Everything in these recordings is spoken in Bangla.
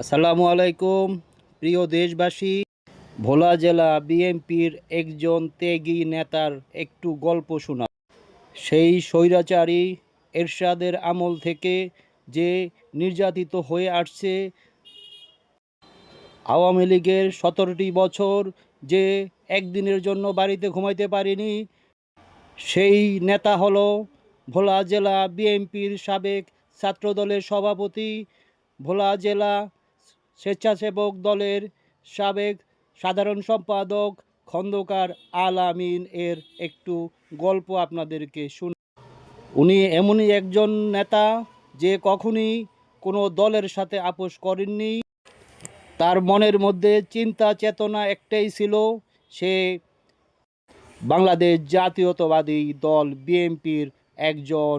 আসসালামু আলাইকুম, প্রিয় দেশবাসী। ভোলা জেলা বিএনপির একজন ত্যাগী নেতার একটু গল্প শোনা সেই স্বৈরাচারী এরশাদের আমল থেকে যে নির্যাতিত হয়ে আসছে, আওয়ামী লীগের সতেরোটি বছর যে একদিনের জন্য বাড়িতে ঘুমাইতে পারিনি, সেই নেতা হলো ভোলা জেলা বিএনপির সাবেক ছাত্রদলের সভাপতি, ভোলা জেলা স্বেচ্ছাসেবক দলের সাবেক সাধারণ সম্পাদক খন্দকার আল আমিন এর একটু গল্প আপনাদেরকে শুন উনি এমনই একজন নেতা যে কখনই কোনো দলের সাথে আপোষ করেননি। তার মনের মধ্যে চিন্তা চেতনা একটাই ছিল, সে বাংলাদেশ জাতীয়তাবাদী দল, বিএনপির একজন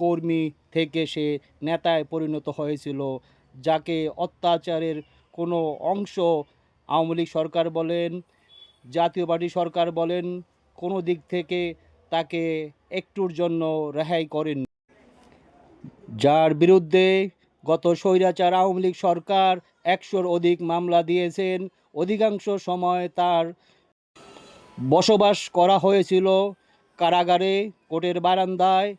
কর্মী থেকে সে নেতায় পরিণত হয়েছিল, যাকে অত্যাচারের কোনো অংশ আওয়ামী লীগ সরকার বলেন, জাতীয় পার্টি সরকার বলেন, কোনো দিক থেকে তাকে একটুর জন্য রেহাই করেন যার বিরুদ্ধে গত স্বৈরাচার আওয়ামী লীগ সরকার একশোর অধিক মামলা দিয়েছেন, অধিকাংশ সময় তার বসবাস করা হয়েছিল কারাগারে কোর্টের বারান্দায়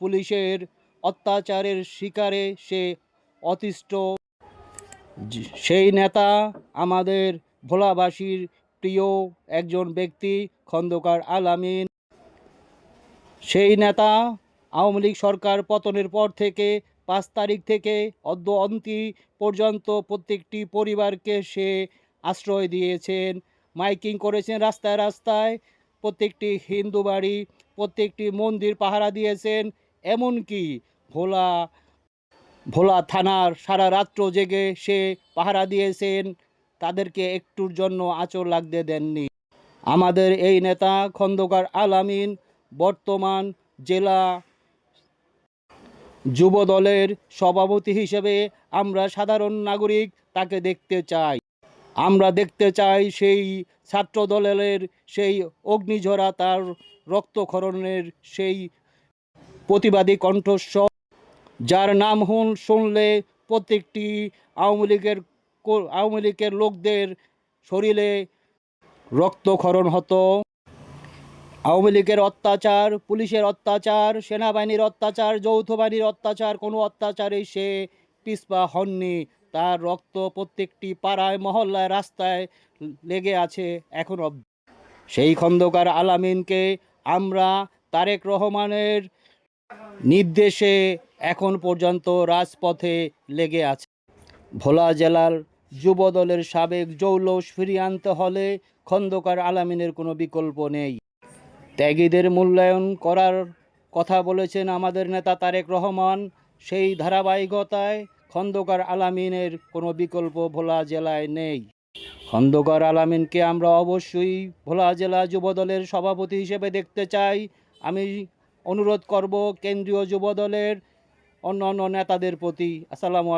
পুলিশের অত্যাচারের শিকারে সে অতিষ্ঠ। সেই নেতা আমাদের ভোলাবাসীর প্রিয় একজন ব্যক্তি খন্দকার আল আমিন সেই নেতা আওয়ামী লীগ সরকার পতনের পর থেকে পাঁচ তারিখ থেকে অদ্য অন্তি পর্যন্ত প্রত্যেকটি পরিবারকে সে আশ্রয় দিয়েছেন। মাইকিং করেছেন রাস্তায় রাস্তায়। প্রত্যেকটি হিন্দু বাড়ি প্রত্যেকটি মন্দির পাহারা দিয়েছেন। এমনকি ভোলা ভোলা থানার সারা রাত্র জেগে সে পাহারা দিয়েছেন। তাদেরকে একটুর জন্য আঁচড় লাগতে দেননি। আমাদের এই নেতা খন্দকার আলামিন বর্তমান জেলা যুব দলের সভাপতি হিসেবে আমরা সাধারণ নাগরিক তাকে দেখতে চাই। আমরা দেখতে চাই সেই ছাত্র দলের সেই অগ্নিঝরা তার রক্তক্ষরণের সেই প্রতিবাদী কণ্ঠস্বর, যার নাম হুন, শুনলে প্রত্যেকটি আওয়ামী লীগের আওয়ামী লীগের লোকদের শরীরে রক্তক্ষরণ হতো। আওয়ামী লীগের অত্যাচার, পুলিশের অত্যাচার, সেনাবাহিনীর অত্যাচার, যৌথ বাহিনীর অত্যাচার, কোনো অত্যাচারে সে পিসপা হননি। তার রক্ত প্রত্যেকটি পাড়ায়, মহল্লায়, রাস্তায় লেগে আছে এখন সেই খন্দকার আলামিনকে আমরা তারেক রহমানের নির্দেশে এখন পর্যন্ত রাজপথে লেগে আছে। ভোলা জেলার যুব দলের সাবেক জৌলস ফিরিয়ে আনতে হলে খন্দকার আলামিনের কোনো বিকল্প নেই। ত্যাগীদের মূল্যায়ন করার কথা বলেছেন আমাদের নেতা তারেক রহমান। সেই ধারাবাহিকতায় খন্দকার আলামিনের কোনো বিকল্প ভোলা জেলায় নেই। খন্দকার আলামিনকে আমরা অবশ্যই ভোলা জেলা যুবদলের সভাপতি হিসেবে দেখতে চাই। আমি অনুরোধ করব কেন্দ্রীয় যুবদলের অন্য অন্য নেতাদের প্রতি। আসসালামু